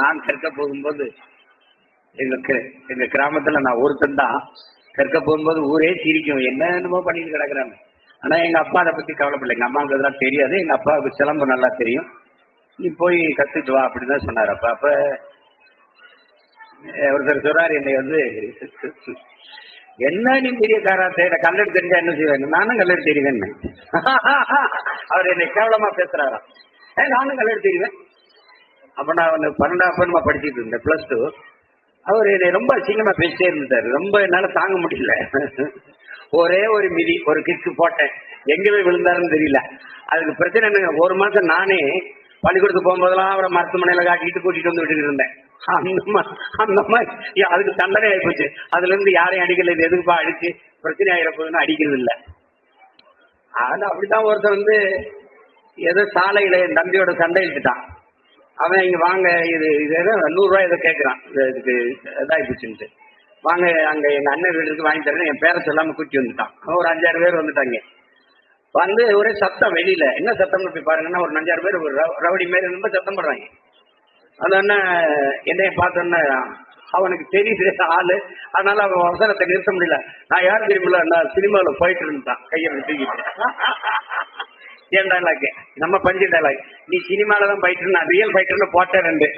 நான் கற்க போகும்போது எங்க எங்க கிராமத்துல நான் ஒருத்தன் தான். கற்க போகும்போது ஊரே சிரிக்கும். என்னென்னமோ பண்ணிட்டு கிடக்குறாங்க ஆனா எங்க அப்பா அதை பத்தி கவலைப்படல. எங்க அம்மாவுக்கு அதெல்லாம் தெரியாது. எங்க அப்பாவுக்கு சிலம்பு நல்லா தெரியும். நீ போய் கத்துட்டு வா அப்படின்னு தான் சொன்னார். அப்ப அப்ப ஒருத்தர் சொல்றாரு என்னை வந்து என்ன நீ பெரிய காராத்தே கல்லெடு தெரிஞ்சா என்ன செய்வேன் நானும் கல்லெடு தெரிவேன் அவர் என்னை கேவலமா பேசுறாராம். நானும் கல்லெடு தெரிவேன். அப்போ நான் வந்து பன்னெண்டாம் பன்னெண்டு படிச்சுட்டு இருந்தேன் ப்ளஸ் டூ அவர் என்னை ரொம்ப அசிங்கமாக பேசிட்டே இருந்தார். ரொம்ப என்னால தாங்க முடியல. ஒரே ஒரு மிதி ஒரு கிக்கு போட்டேன். எங்கே போய் விழுந்தாருன்னு தெரியல. அதுக்கு பிரச்சனை என்னங்க ஒரு மாசம் நானே பள்ளிக்கூடத்துக்கு போகும்போதெல்லாம் அவரை மருத்துவமனையில காட்டிட்டு கூட்டிட்டு வந்து விட்டுட்டு இருந்தேன். அந்த மா- அந்த மாதிரி அதுக்கு தண்டனை ஆகிப்போச்சு அதுல இருந்து யாரையும் அடிக்கல இது எதுக்குப்பா அடிச்சு பிரச்சனை ஆயிரப்போகுதுன்னு அடிக்கிறது இல்ல. அது அப்படித்தான் ஒருத்தர் வந்து ஏதோ சாலையில என் தம்பியோட சண்டை இழுத்துட்டான் அவன் இங்க வாங்க இது இது ஏதோ நூறு ஏதோ கேட்கறான் இதுக்கு இதாகிடுச்சுன்ட்டு வாங்க அங்க எங்க அண்ணன் வீடு இருக்கு வாங்கி தரேன் என் பேரை சொல்லாம கூட்டி வந்துட்டான். ஒரு அஞ்சாறு பேர் வந்துட்டாங்க. வந்து ஒரே சத்தம் வெளியில. என்ன சத்தம்னு போய் பாருங்கன்னா ஒரு அஞ்சாறு பேர் ஒரு ரவு- ரவுடி மாரி ரொம்ப சத்தம் பண்றாங்க அந்த அண்ணன் என்னைய பார்த்தோன்னே அவனுக்கு தெரியுது ஆளு. அதனால அவன் அவசரத்தை நிறுத்த முடியல. நான் யாரும் தெரியுமில்ல நான் சினிமாவில் போயிட்டு இருந்தான் கையை தூக்கிட்டு. ஏன் டைலாக் நம்ம பஞ்சு டைலாக் நீ சினிமால தான் ஃபைட்டர் நான் ரியல் ஃபைட்டர்னு போட்டேன் ரெண்டு.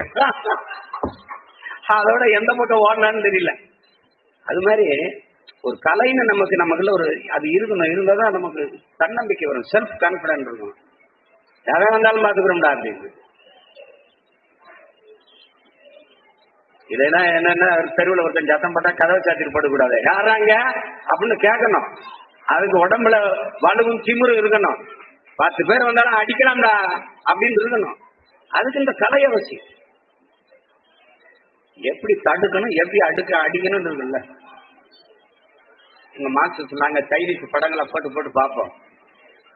அதோட எந்த பக்கம் ஓடலான்னு தெரியல. அது மாதிரி ஒரு கலைன்னு நமக்கு நமக்குள்ள ஒரு அது இருக்கணும். இருந்தால் தான் நமக்கு தன்னம்பிக்கை வரும். செல்ஃப் கான்ஃபிடென்ட் இருக்கும் யாரா வந்தாலும் பார்த்துக்கிறோம்டா அப்படின்னு இதெல்லாம் என்னன்னா தெருவில் ஒருத்தன் சத்தம் போட்டா கதவை சாத்திட்டு போடக்கூடாது. யாராங்க அப்படின்னு கேட்கணும். அதுக்கு உடம்புல வலுவும் திமுறும் இருக்கணும். பத்து பேர் வந்தாலும் அடிக்கலாம்டா அப்படின்னு இருக்கணும் அதுக்கு இந்த கலை அவசியம் எப்படி தடுக்கணும் எப்படி அடுக்க அடிக்கணும்னு இருக்குல்ல எங்க மாஸ்டர் சொன்னாங்க தைரிக்கு படங்களை போட்டு போட்டு பார்ப்போம்.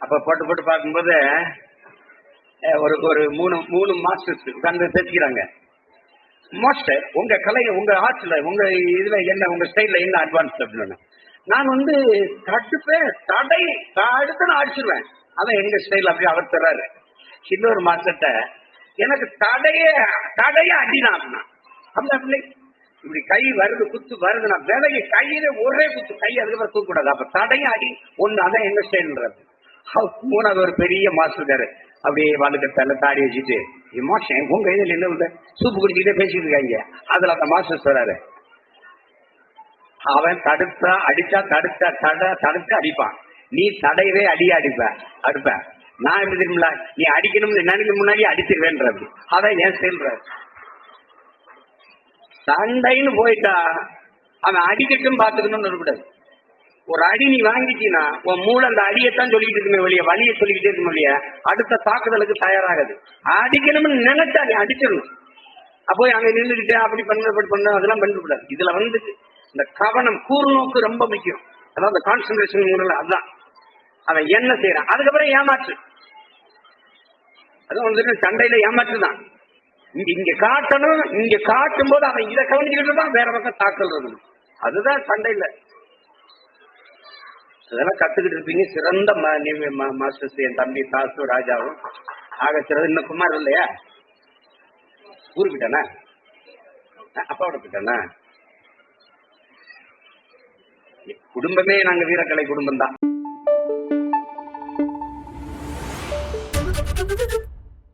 அப்ப போட்டு போட்டு பார்க்கும்போது ஒரு ஒரு மூணு மூணு மாஸ்டர்ஸ் உட்கார்ந்து பேசிக்கிறாங்க மாஸ்டர் உங்க கலை உங்க ஆர்ட்ஸ்ல உங்க இதுல என்ன உங்க ஸ்டைல்ல என்ன அட்வான்ஸ் அப்படின்னு. நான் வந்து தடுப்பேன் தடை தடுத்து நான் அடிச்சிருவேன். அதான் எங்க ஸ்டைல் அப்படி அவர் தர்றாரு. இன்னொரு மாஸ்டர்கிட்ட எனக்கு தடைய தடைய அடினா அப்படின்னா. அப்படி அப்படி இப்படி கை வருது குத்து வருது நான் விலகி கையில ஒரே குத்து கை அதுக்கப்புறம் தூக்கக்கூடாது. அப்ப தடையும் அடி. ஒண்ணு அதான் எங்க ஸ்டைல்ன்றது மூணாவது ஒரு பெரிய மாஸ்டர் இருக்காரு. அப்படியே வலுக்கத்தால தாடி வச்சுட்டு மாஸ்டர் உங்க கையில என்ன உள்ள சூப்பு குடிச்சுக்கிட்டே பேசிட்டு இருக்காங்க. அதுல அந்த மாஸ்டர் சொல்றாரு. அவன் தடுத்தா அடிச்சா தடுத்தா தட தடுத்து அடிப்பான். நீ தடையவே அடிய அடிப்ப அடுப்ப நான் எப்படி தெரியுமில நீ அடிக்கணும்னு நினைக்க முன்னாடி அடிச்சிருவேன்றது. அதான் ஏன் செயல்றாரு சண்டைன்னு போயிட்டா அவன் அடிக்கட்டும் பார்த்துக்கணும்னு இருக்கக்கூடாது. ஒரு அடி நீ வாங்கிட்டீங்கன்னா உன் மூளை அந்த அடியைத்தான் சொல்லிக்கிட்டு இருக்குமே வெளியே வழியை சொல்லிக்கிட்டே இருக்கும் வெளியே அடுத்த தாக்குதலுக்கு தயாராகுது. அடிக்கணும்னு நினைச்சா நீ அடிச்சிடணும். அப்போ அங்க நின்றுக்கிட்டு அப்படி பண்ண அப்படி பண்ண அதெல்லாம் பண்ணக்கூடாது. இதுல வந்து இந்த கவனம் கூர்நோக்கு ரொம்ப முக்கியம். அதாவது அந்த கான்சன்ட்ரேஷன் அதுதான். அவன் என்ன செய்யறான்? அதுக்கப்புறம் ஏமாற்று. அது வந்துட்டு சண்டையில ஏமாற்று தான். இங்க இங்க காட்டணும் இங்க காட்டும் போது அவன் இதை கவனிச்சுக்கிட்டு தான் வேற பக்கம் தாக்கல் இருக்கணும் அதுதான் சண்டையில. இதெல்லாம் கத்துக்கிட்டு இருப்பீங்க. சிறந்த ம- மாஸ்டர்ஸ் என் தம்பி தாசு ராஜாவும். ஆக சிறந்த இன்னும் குமார் இல்லையா? ஊருக்கிட்டானா? அப்பாவோட கிட்டானா குடும்பமே நாங்க வீரக்கலை குடும்பம் தான்